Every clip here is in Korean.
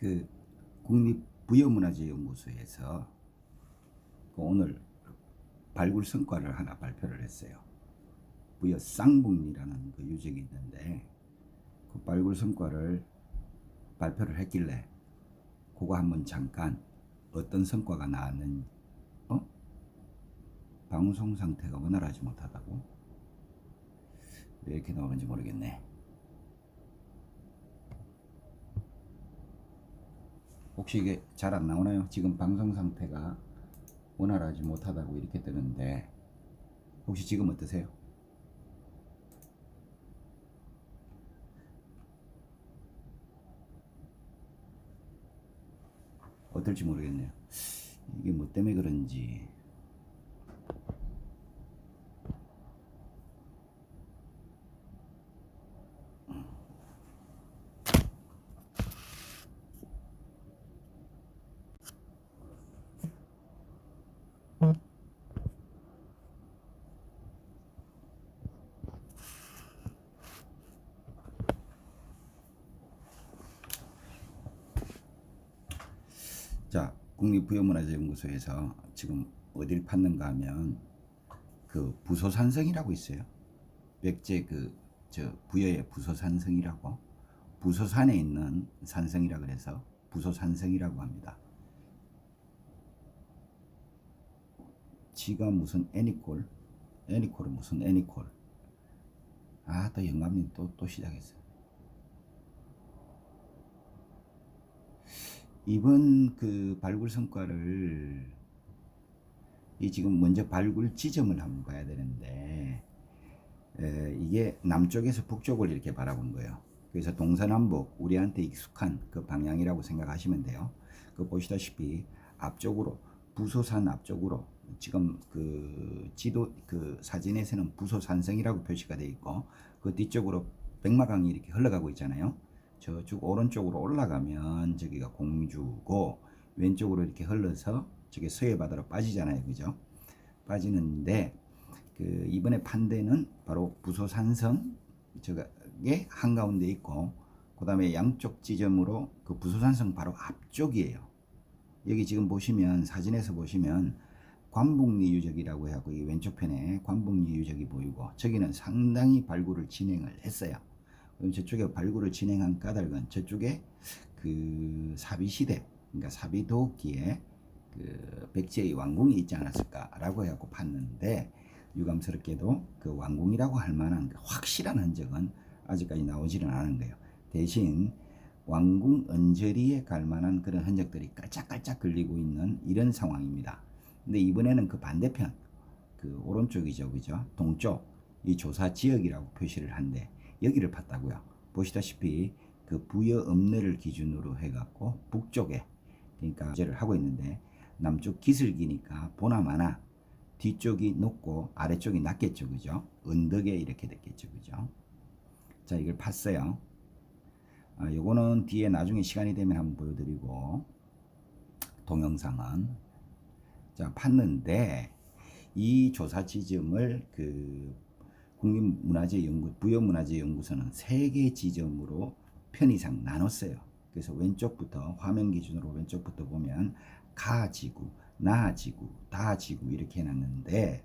그 국립부여문화재연구소에서 그 오늘 발굴 성과를 하나 발표를 했어요. 부여 쌍북리라는 그 유적이 있는데 그 발굴 성과를 발표를 했길래 그거 한번 잠깐 어떤 성과가 나왔는지 어? 방송 상태가 원활하지 못하다고 왜 이렇게 나오는지 모르겠네. 혹시 이게 잘 안 나오나요? 지금 방송 상태가 원활하지 못하다고 이렇게 뜨는데 혹시 지금 어떠세요? 어떨지 모르겠네요. 이게 뭐 때문에 그런지 자, 국립부여문화재연구소에서 지금 어딜 팠는가 하면 그 부소산성이라고 있어요. 백제 그 저 부여의 부소산성이라고 부소산에 있는 산성이라 그래서 부소산성이라고 합니다. 지가 무슨 애니콜 애니콜은 무슨 애니콜 아또 영감님 또 또 시작했어요. 이번 그 발굴 성과를 이 지금 먼저 발굴 지점을 한번 봐야 되는데 에, 이게 남쪽에서 북쪽을 이렇게 바라본 거예요. 그래서 동서남북 우리한테 익숙한 그 방향이라고 생각하시면 돼요. 그 보시다시피 앞쪽으로 부소산 앞쪽으로 지금 그 지도 그 사진에서는 부소산성이라고 표시가 되어 있고 그 뒤쪽으로 백마강이 이렇게 흘러가고 있잖아요. 저쪽 오른쪽으로 올라가면 저기가 공주고 왼쪽으로 이렇게 흘러서 저게 서해 바다로 빠지잖아요. 그죠? 빠지는데 그 이번에 판 데는 바로 부소산성 저게 한가운데 있고 그 다음에 양쪽 지점으로 그 부소산성 바로 앞쪽이에요. 여기 지금 보시면 사진에서 보시면 관북리 유적이라고 하고 이 왼쪽 편에 관북리 유적이 보이고 저기는 상당히 발굴을 진행을 했어요. 저쪽에 발굴을 진행한 까닭은 저쪽에 그 사비 시대, 그러니까 사비도기에 그 백제의 왕궁이 있지 않았을까라고 해갖고 봤는데 유감스럽게도 그 왕궁이라고 할 만한 그 확실한 흔적은 아직까지 나오지는 않은 거예요. 대신 왕궁 언저리에 갈 만한 그런 흔적들이 깔짝깔짝 걸리고 있는 이런 상황입니다. 근데 이번에는 그 반대편, 그 오른쪽이죠, 그죠? 동쪽, 이 조사 지역이라고 표시를 한데 여기를 팠다고요. 보시다시피 그 부여 읍내를 기준으로 해갖고 북쪽에 그러니까 문제를 하고 있는데 남쪽 기슭이니까 보나마나 뒤쪽이 높고 아래쪽이 낮겠죠, 그죠? 언덕에 이렇게 됐겠죠, 그죠? 자, 이걸 팠어요. 아, 요거는 뒤에 나중에 시간이 되면 한번 보여드리고 동영상은 자 팠는데 이 조사 지점을 그 국립문화재연구 부여문화재연구소는 세 개 지점으로 편의상 나눴어요. 그래서 왼쪽부터 화면 기준으로 왼쪽부터 보면 가지구, 나지구, 다지구 이렇게 해놨는데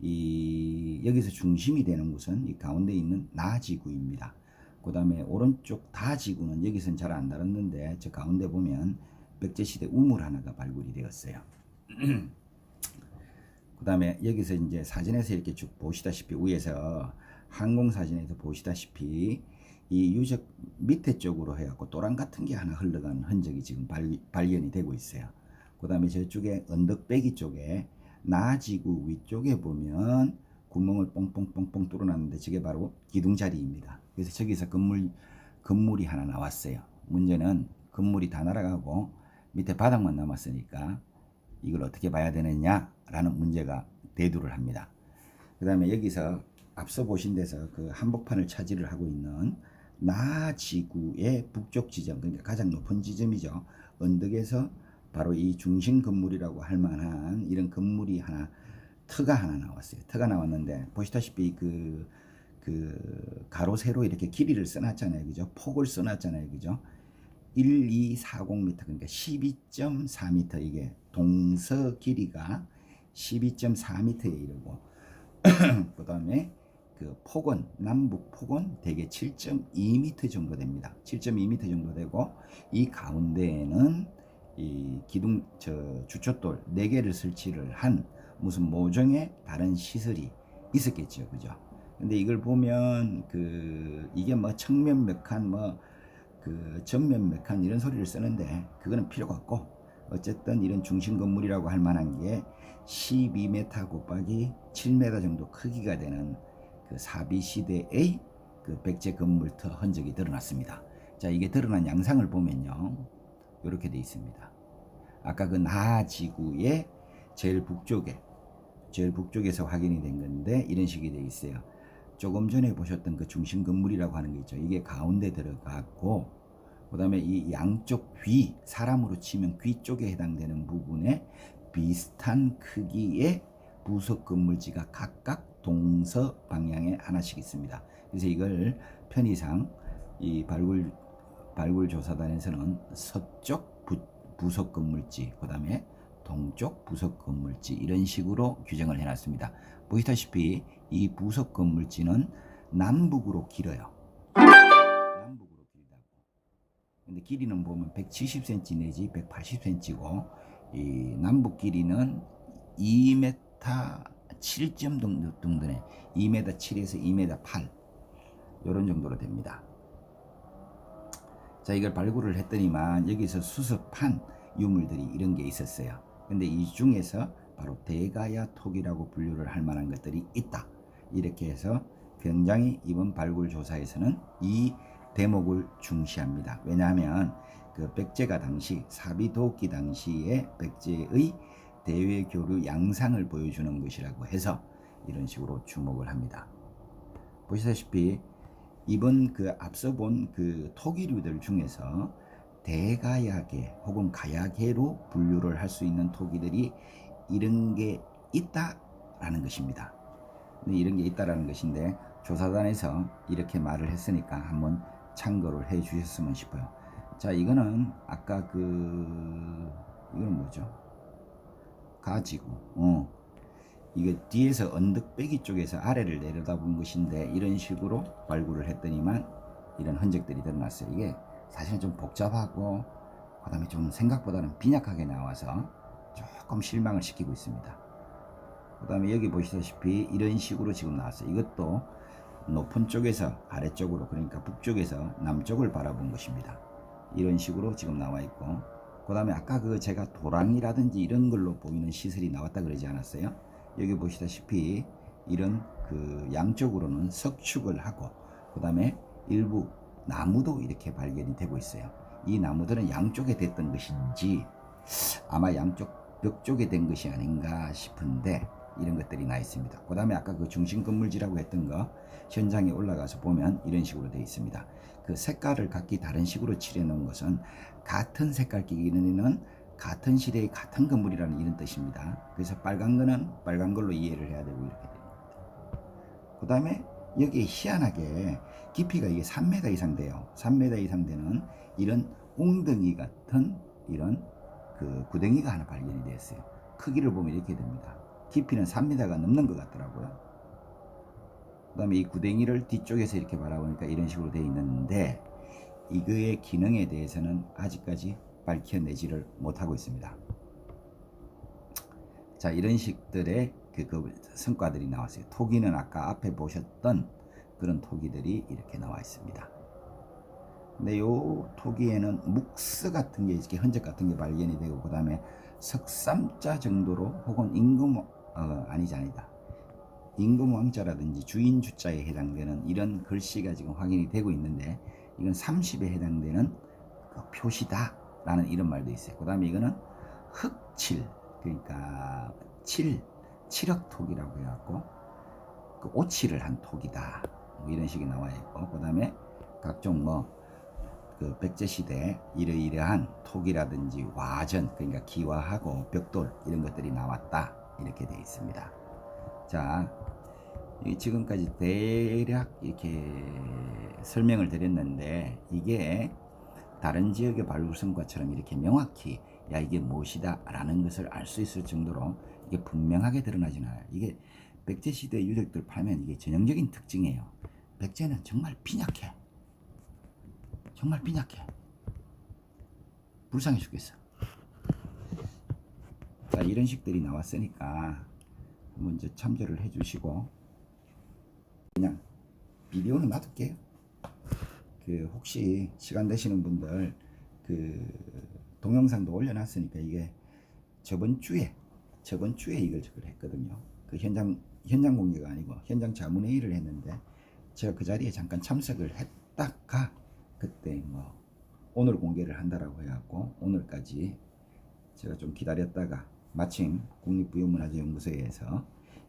이 여기서 중심이 되는 곳은 이 가운데 있는 나지구입니다. 그 다음에 오른쪽 다지구는 여기서는 잘안 다뤘는데 저 가운데 보면 백제시대 우물 하나가 발굴이 되었어요. 그 다음에 여기서 이제 사진에서 이렇게 쭉 보시다시피 위에서 항공 사진에서 보시다시피 이 유적 밑에 쪽으로 해갖고 또랑 같은 게 하나 흘러간 흔적이 지금 발, 발견이 되고 있어요. 그 다음에 저쪽에 언덕배기 쪽에 나지구 위쪽에 보면 구멍을 뽕뽕뽕뽕 뚫어놨는데 저게 바로 기둥자리입니다. 그래서 저기서 건물, 건물이 하나 나왔어요. 문제는 건물이 다 날아가고 밑에 바닥만 남았으니까 이걸 어떻게 봐야 되느냐라는 문제가 대두를 합니다. 그 다음에 여기서 앞서 보신 데서 그 한복판을 차지를 하고 있는 나 지구의 북쪽 지점, 그러니까 가장 높은 지점이죠. 언덕에서 바로 이 중심 건물이라고 할 만한 이런 건물이 하나, 터가 하나 나왔어요. 터가 나왔는데 보시다시피 그, 그 가로 세로 이렇게 길이를 써놨잖아요. 그죠? 폭을 써놨잖아요. 그죠? 1240m 그러니까 12.4m 이게 동서 길이가 12.4m에 이르고 그 다음에 그 폭은 남북 폭은 대개 7.2m 정도 됩니다. 7.2m 정도 되고 이 가운데에는 이 기둥 저 주춧돌 4개를 설치를 한 무슨 모종의 다른 시설이 있었겠죠. 그죠? 근데 이걸 보면 그 이게 뭐 측면 몇 칸뭐 그 정면 몇칸 이런 소리를 쓰는데 그거는 필요가 없고 어쨌든 이런 중심 건물이라고 할 만한 게 12m 곱하기 7m 정도 크기가 되는 그 사비 시대의 그 백제 건물터 흔적이 드러났습니다. 자, 이게 드러난 양상을 보면요. 이렇게 돼 있습니다. 아까 그 나지구의 제일 북쪽에 제일 북쪽에서 확인이 된 건데 이런 식이 돼 있어요. 조금 전에 보셨던 그 중심 건물이라고 하는 게 있죠. 이게 가운데 들어갔고 그 다음에 이 양쪽 귀 사람으로 치면 귀 쪽에 해당되는 부분에 비슷한 크기의 부속 건물지가 각각 동서 방향에 하나씩 있습니다. 그래서 이걸 편의상 이 발굴 발굴 조사단에서는 서쪽 부, 부속 건물지 그 다음에 동쪽 부속 건물지 이런 식으로 규정을 해놨습니다. 보시다시피 이 부속 건물지는 남북으로 길어요. 남북으로 길다고. 근데 길이는 보면 170cm 내지 180cm고 이 남북 길이는 2m 7점 정도 정도네. 2m 7에서 2m 8 이런 정도로 됩니다. 자 이걸 발굴을 했더니만 여기서 수습한 유물들이 이런 게 있었어요. 근데 이 중에서 바로 대가야 톡이라고 분류를 할 만한 것들이 있다. 이렇게 해서 굉장히 이번 발굴 조사에서는 이 대목을 중시합니다. 왜냐하면 그 백제가 당시 사비도끼 당시에 백제의 대외 교류 양상을 보여주는 것이라고 해서 이런 식으로 주목을 합니다. 보시다시피 이번 그 앞서 본 그 토기류들 중에서 대가야계 혹은 가야계로 분류를 할 수 있는 토기들이 이런 게 있다라는 것입니다. 이런 게 있다라는 것인데 조사단에서 이렇게 말을 했으니까 한번 참고를 해 주셨으면 싶어요. 자, 이거는 아까 그 이건 뭐죠? 가지고 어. 이게 뒤에서 언덕배기 쪽에서 아래를 내려다본 것인데 이런 식으로 발굴을 했더니만 이런 흔적들이 드러났어요. 이게 사실은 좀 복잡하고 그 다음에 좀 생각보다는 빈약하게 나와서 조금 실망을 시키고 있습니다. 그 다음에 여기 보시다시피 이런 식으로 지금 나왔어요. 이것도 높은 쪽에서 아래쪽으로 그러니까 북쪽에서 남쪽을 바라본 것입니다. 이런 식으로 지금 나와 있고 그 다음에 아까 그 제가 도랑이라든지 이런 걸로 보이는 시설이 나왔다 그러지 않았어요? 여기 보시다시피 이런 그 양쪽으로는 석축을 하고 그 다음에 일부 나무도 이렇게 발견이 되고 있어요. 이 나무들은 양쪽에 됐던 것인지 아마 양쪽 벽 쪽에 된 것이 아닌가 싶은데 이런 것들이 나 있습니다. 그 다음에 아까 그 중심 건물지라고 했던 거 현장에 올라가서 보면 이런 식으로 되어 있습니다. 그 색깔을 각기 다른 식으로 칠해 놓은 것은 같은 색깔 끼기는 같은 시대의 같은 건물이라는 이런 뜻입니다. 그래서 빨간 거는 빨간 걸로 이해를 해야 되고 이렇게 됩니다. 그 다음에 여기 희한하게 깊이가 이게 3m 이상 돼요. 3m 이상 되는 이런 웅덩이 같은 이런 그 구덩이가 하나 발견이 되었어요. 크기를 보면 이렇게 됩니다. 깊이는 3m가 넘는 것 같더라고요. 그 다음에 이 구덩이를 뒤쪽에서 이렇게 바라보니까 이런 식으로 되어 있는데 이거의 기능에 대해서는 아직까지 밝혀내지를 못하고 있습니다. 자 이런 식들의 그, 그 성과들이 나왔어요. 토기는 아까 앞에 보셨던 그런 토기들이 이렇게 나와 있습니다. 근데 요 토기에는 묵스 같은 게 이렇게 흔적 같은 게 발견이 되고 그 다음에 석삼자 정도로 혹은 임금 어, 아니지 아니다 임금 왕자라든지 주인 주자에 해당되는 이런 글씨가 지금 확인이 되고 있는데 이건 30에 해당되는 그 표시다 라는 이런 말도 있어요. 그 다음에 이거는 흑칠 그러니까 칠 칠흑톡이라고 해갖고 그 오칠을 한 톡이다 뭐 이런 식이 나와 있고 그 다음에 각종 뭐 그 백제 시대 이러이러한 톡이라든지 와전 그러니까 기와하고 벽돌 이런 것들이 나왔다 이렇게 되어 있습니다. 자 지금까지 대략 이렇게 설명을 드렸는데 이게 다른 지역의 발굴 성과처럼 이렇게 명확히 야 이게 무엇이다라는 것을 알 수 있을 정도로 이게 분명하게 드러나지는 않아요. 이게 백제 시대 유적들 파면 이게 전형적인 특징이에요. 백제는 정말 빈약해. 정말 빈약해. 불쌍해 죽겠어. 자 이런 식들이 나왔으니까 한번 이제 참조를 해주시고 그냥 비디오는 놔둘게요. 그 혹시 시간 되시는 분들 그 동영상도 올려놨으니까 이게 저번 주에 저번 주에 이걸 저걸 했거든요. 그 현장 현장 공개가 아니고 현장 자문회의를 했는데 제가 그 자리에 잠깐 참석을 했다가 그때 뭐 오늘 공개를 한다라고 해갖고 오늘까지 제가 좀 기다렸다가 마침 국립부유문화재연구소에서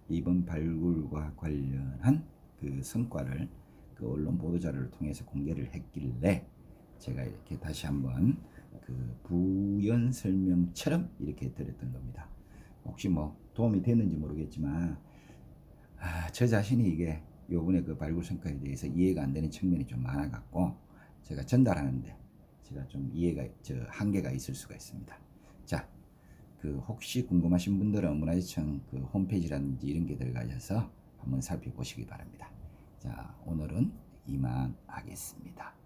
이번 발굴과 관련한 그 성과를 그 언론 보도 자료를 통해서 공개를 했길래 제가 이렇게 다시 한번 그 부연 설명처럼 이렇게 드렸던 겁니다. 혹시 뭐 도움이 됐는지 모르겠지만 아, 저 자신이 이게 요번에 그 발굴 성과에 대해서 이해가 안 되는 측면이 좀 많아 갖고 제가 전달하는데 제가 좀 이해가 저 한계가 있을 수가 있습니다. 자, 그 혹시 궁금하신 분들은 문화재청 그 홈페이지라든지 이런 게 들어가셔서 한번 살펴보시기 바랍니다. 자, 오늘은 이만 하겠습니다.